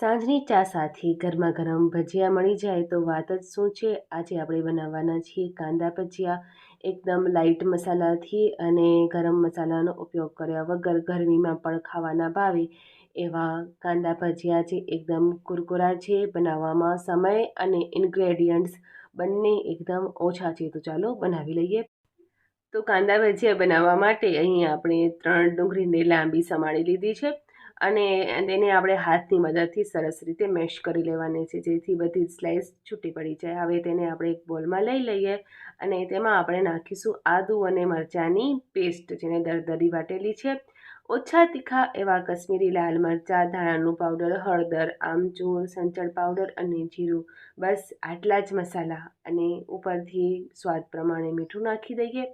સાંજની ચા સાથે ગરમા ગરમ ભજીયા મળી જાય તો વાત જ શું છે? આજે આપણે બનાવવાના છીએ કાંદા ભજીયા. એકદમ લાઇટ મસાલાથી અને ગરમ મસાલાનો ઉપયોગ કર્યા વગર ગરમીમાં પણ ખાવાના ભાવે. એવા કાંદા ભજીયા છે એકદમ કુરકુરા છે, બનાવવામાં સમય અને ઇન્ગ્રેડિયન્ટ્સ બંને એકદમ ઓછા છે. તો ચાલો બનાવી લઈએ. તો કાંદા ભજીયા બનાવવા માટે અહીં આપણે ત્રણ ડુંગળીને લાંબી સમાળી લીધી છે. અને તેને આપણે હાથની મદદથી સરસ રીતે મેશ કરી લેવાની છે, જેથી બધી સ્લાઇસ છૂટી પડી જાય. હવે તેને આપણે એક બોલમાં લઈ લઈએ અને તેમાં આપણે નાખીશું આદું અને મરચાંની પેસ્ટ જેને દરદરી વાટેલી છે. ઓછા તીખા એવા કશ્મીરી લાલ મરચાં, ધાણાનું પાવડર હળદર, આમચૂર, સંચળ પાવડર અને જીરું. બસ આટલા જ મસાલા અને ઉપરથી સ્વાદ પ્રમાણે મીઠું નાખી દઈએ.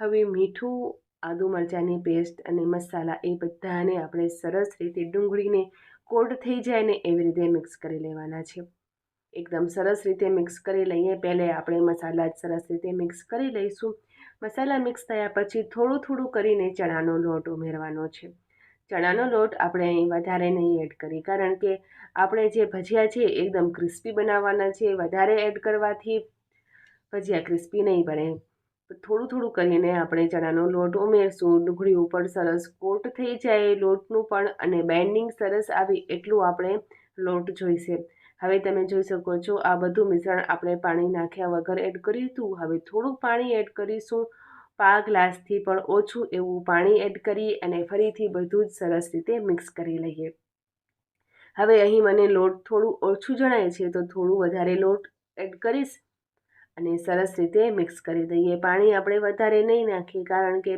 હવે મીઠું આદુ મરચાંની પેસ્ટ અને મસાલા એ બધાને આપણે સરસ રીતે ડુંગળીને કોટ થઈ જાય ને એવી રીતે મિક્સ કરી લેવાના છે. એકદમ સરસ રીતે મિક્સ કરી લઈએ. પહેલે આપણે મસાલા જ સરસ રીતે મિક્સ કરી લઈશું. મસાલા મિક્સ થયા પછી થોડું થોડું કરીને ચણાનો લોટ ઉમેરવાનો છે. ચણાનો લોટ આપણે અહીં વધારે નહીં એડ કરી, કારણ કે આપણે જે ભજીયા છે એકદમ ક્રિસ્પી બનાવવાના છે. વધારે એડ કરવાથી ભજીયા ક્રિસ્પી નહીં બને. થોડું થોડું કરીને આપણે ચણાનો લોટ ઉમેરશું. ડુંગળી ઉપર સરસ કોટ થઈ જાય લોટનું પણ અને બેન્ડિંગ સરસ આવે એટલું આપણે લોટ જોઈશે. હવે તમે જોઈ શકો છો આ બધું મિશ્રણ આપણે પાણી નાખ્યા વગર એડ કરીશું હવે થોડું પાણી એડ કરીશું. પા ગ્લાસથી પણ ઓછું એવું પાણી એડ કરી અને ફરીથી બધું જ સરસ રીતે મિક્સ કરી લઈએ. હવે અહીં મને લોટ થોડું ઓછું જણાય છે તો થોડું વધારે લોટ એડ કરીશ. અને સરસ રીતે મિક્સ કરી દઈએ. પાણી આપણે વધારે નહીં નાખીએ, કારણ કે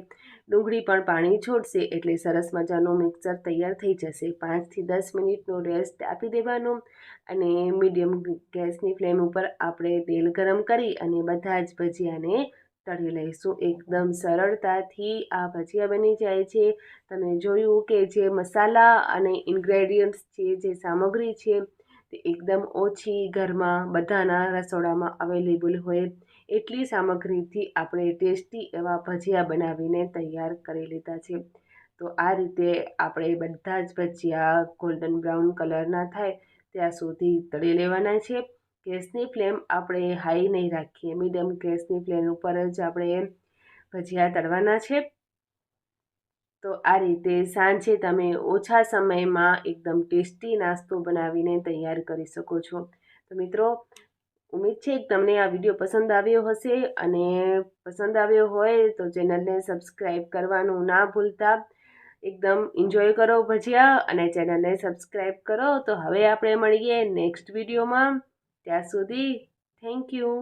ડુંગળી પણ પાણી છોડશે એટલે સરસ મજાનું મિક્સર તૈયાર થઈ જશે. પાંચથી દસ મિનિટનો રેસ્ટ આપી દેવાનો અને મીડિયમ ગેસની ફ્લેમ ઉપર આપણે તેલ ગરમ કરી અને બધા જ ભજીયાને તળી લઈશું. એકદમ સરળતાથી આ ભજીયા બની જાય છે. તમે જોયું કે જે મસાલા અને ઇન્ગ્રેડિયન્ટ્સ છે જે સામગ્રી છે એકદમ ઓછી ઘરમાં બધાના રસોડામાં અવેલેબલ હોય એટલી સામગ્રીથી આપણે ટેસ્ટી એવા ભજીયા બનાવીને તૈયાર કરી લીધા છે. તો આ રીતે આપણે બધા જ ભજીયા ગોલ્ડન બ્રાઉન કલરના થાય ત્યાં સુધી તળી લેવાના છે. ગેસની ફ્લેમ આપણે હાઈ નહીં રાખીએ, મીડિયમ ગેસની ફ્લેમ ઉપર જ આપણે ભજીયા તળવાના છે. તો આ રીતે સાંજે તમે ઓછા સમયમાં એકદમ ટેસ્ટી નાસ્તો બનાવીને તૈયાર કરી શકો છો. તો મિત્રો, ઉમેદ છે કે તમને આ વીડિયો પસંદ આવ્યો હશે અને પસંદ આવ્યો હોય તો ચેનલને સબસ્ક્રાઈબ કરવાનું ના ભૂલતા. એકદમ એન્જોય કરો ભજીયા અને ચેનલને સબસ્ક્રાઈબ કરો. તો હવે આપણે મળીએ નેક્સ્ટ વિડીયોમાં. ત્યાં સુધી થેન્ક યુ